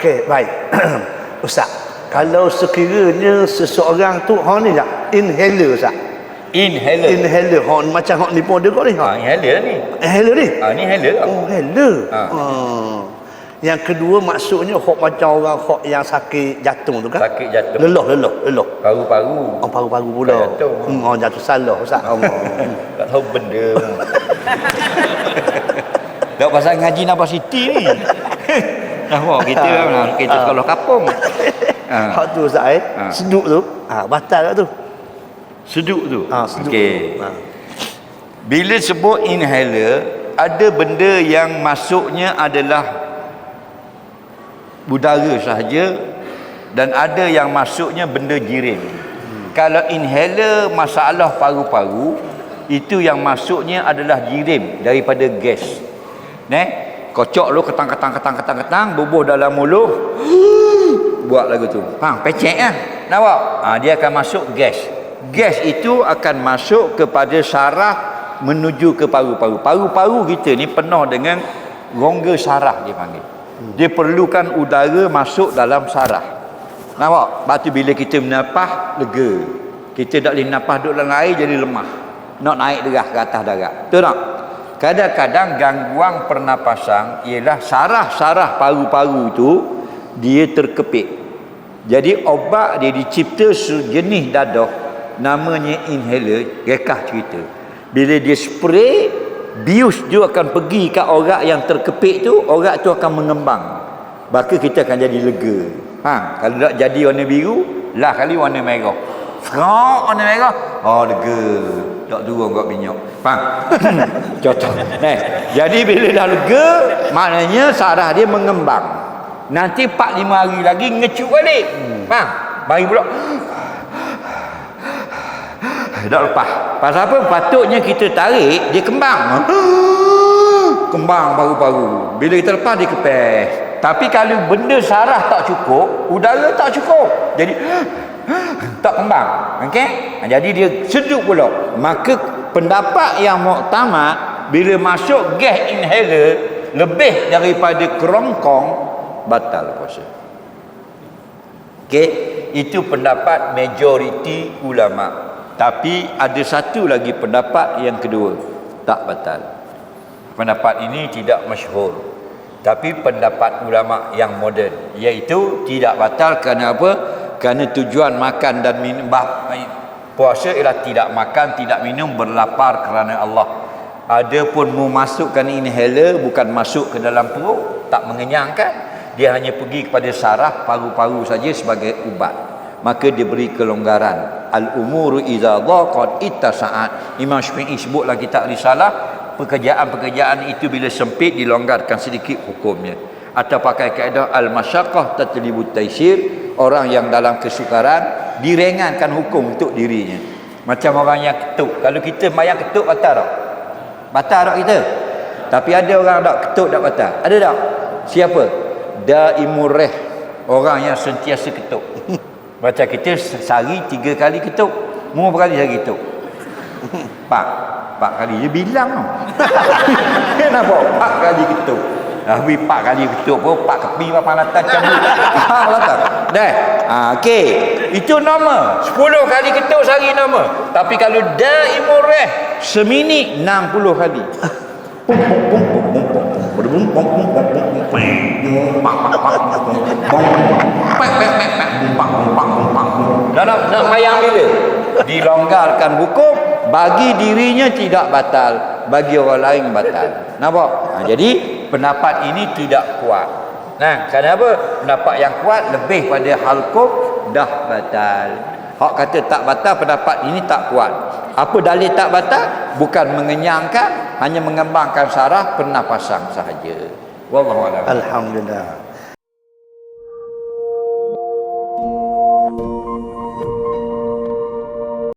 Okey, baik. Ustaz, kalau sekiranya seseorang tu ha ni tak inhaler Ustaz. Inhaler. Inhaler ha macam hak ni pun ada kau ni Ha, ha. inhaler ni. Inhaler ni. Ha, ni inhaler. Oh, inhaler. Ha. Ha. Yang kedua maksudnya hak macam orang hak yang sakit jantung tu kan? Sakit jantung. Leloh, leloh, leloh. Paru-paru. Oh, paru-paru pula. Jantung. Hmm, oh, jatuh salah Ustaz. Oh. Tak tahu benda. Tak pasal ngaji Nabah Siti ni. Nampak kita lah, kita sekolah kapung. Ha. Hak tu Ustaz eh. Ha. Seduk tu. Ha, batal tu? Seduk tu. Ha, seduk. Okey. Ha. Bila sebut inhaler, ada benda yang masuknya adalah udara sahaja dan ada yang masuknya benda jirim. Hmm. Kalau inhaler masalah paru-paru, itu yang masuknya adalah jirim daripada gas. Neh, kocok lu ketang ketang ketang ketang ketang bubuh dalam mulut. buat lagu tu. Ha, pecek kan? Nampak? Ha, dia akan masuk gas. Gas itu akan masuk kepada saraf menuju ke paru-paru. Paru-paru kita ni penuh dengan rongga saraf dia panggil. Dia perlukan udara masuk dalam saraf. Nampak? Lepas tu bila kita menapah, lega. Kita tak boleh napah duduk dalam air jadi lemah. Nak naik derah ke atas darat. Betul tak? Kadang-kadang gangguan pernapasan ialah saraf-saraf paru-paru itu dia terkepit. Jadi obat dia dicipta sejenis dadah namanya inhaler, rekah cerita. Bila dia spray, bius dia akan pergi ke orang yang terkepit tu, orang tu akan mengembang. Maka kita akan jadi lega. Ha, kalau tak jadi warna biru, lah kali warna merah. Serok warna merah, oh lega. Tak turun kat minyak. Faham? Contoh. Nah, jadi bila dah lega, maknanya saraf dia mengembang. Nanti 4 5 hari lagi ngecut balik. Hmm. Faham? Mari pula. Dah lepas. Pasal apa? Patutnya kita tarik, dia kembang. Kembang paru-paru. Bila kita lepas, dia kepes. Tapi kalau benda sarah tak cukup, udara tak cukup. Jadi, tak kembang. Okey? Jadi dia seduk pula. Maka pendapat yang muktamad, bila masuk gas inhaler, lebih daripada kerongkong, batal puasa. Okey? Itu pendapat majoriti ulama' Tapi ada satu lagi pendapat yang kedua tak batal. Pendapat ini tidak masyhur. Tapi pendapat ulama yang moden iaitu tidak batal kerana apa? Kerana tujuan makan dan minum bah, puasa ialah tidak makan, tidak minum, berlapar kerana Allah. Adapun memasukkan inhaler bukan masuk ke dalam perut, tak mengenyangkan. Dia hanya pergi kepada saraf paru-paru saja sebagai ubat maka diberi kelonggaran al umuru idza dhaqat ittasa'at Imam Syafi'i sebutlah kitab risalah pekerjaan-pekerjaan itu bila sempit dilonggarkan sedikit hukumnya atau pakai kaedah al masyaqqah tatlibut taisir orang yang dalam kesukaran direngankan hukum untuk dirinya macam orang yang ketuk kalau kita mayang ketuk batal tak batal tak kita tapi ada orang tak ketuk tak batal ada tak siapa daimur reh orang yang sentiasa ketuk Macam kita sehari tiga kali ketuk. Mau berapa kali sehari ketuk? Empat. Empat kali. Dia bilang. Kenapa? Empat kali ketuk. Tapi empat kali ketuk pun empat kepi papan latar cabut. Faham latar? Dah. Ha, Okey. Itu nama. Sepuluh kali ketuk sehari nama. Tapi kalau daimur reh seminit enam puluh kali. Nak, nak mayang bila? Dilonggarkan hukum bagi dirinya tidak batal, bagi orang lain batal. Nampak? Ha, jadi pendapat ini tidak kuat. Nah, kenapa? Pendapat yang kuat lebih pada hal hukum dah batal. Hak kata tak batal pendapat ini tak kuat. Apa dalil tak batal? Bukan mengenyangkan, hanya mengembangkan saraf pernafasan sahaja. Wallahu a'lam. Alhamdulillah.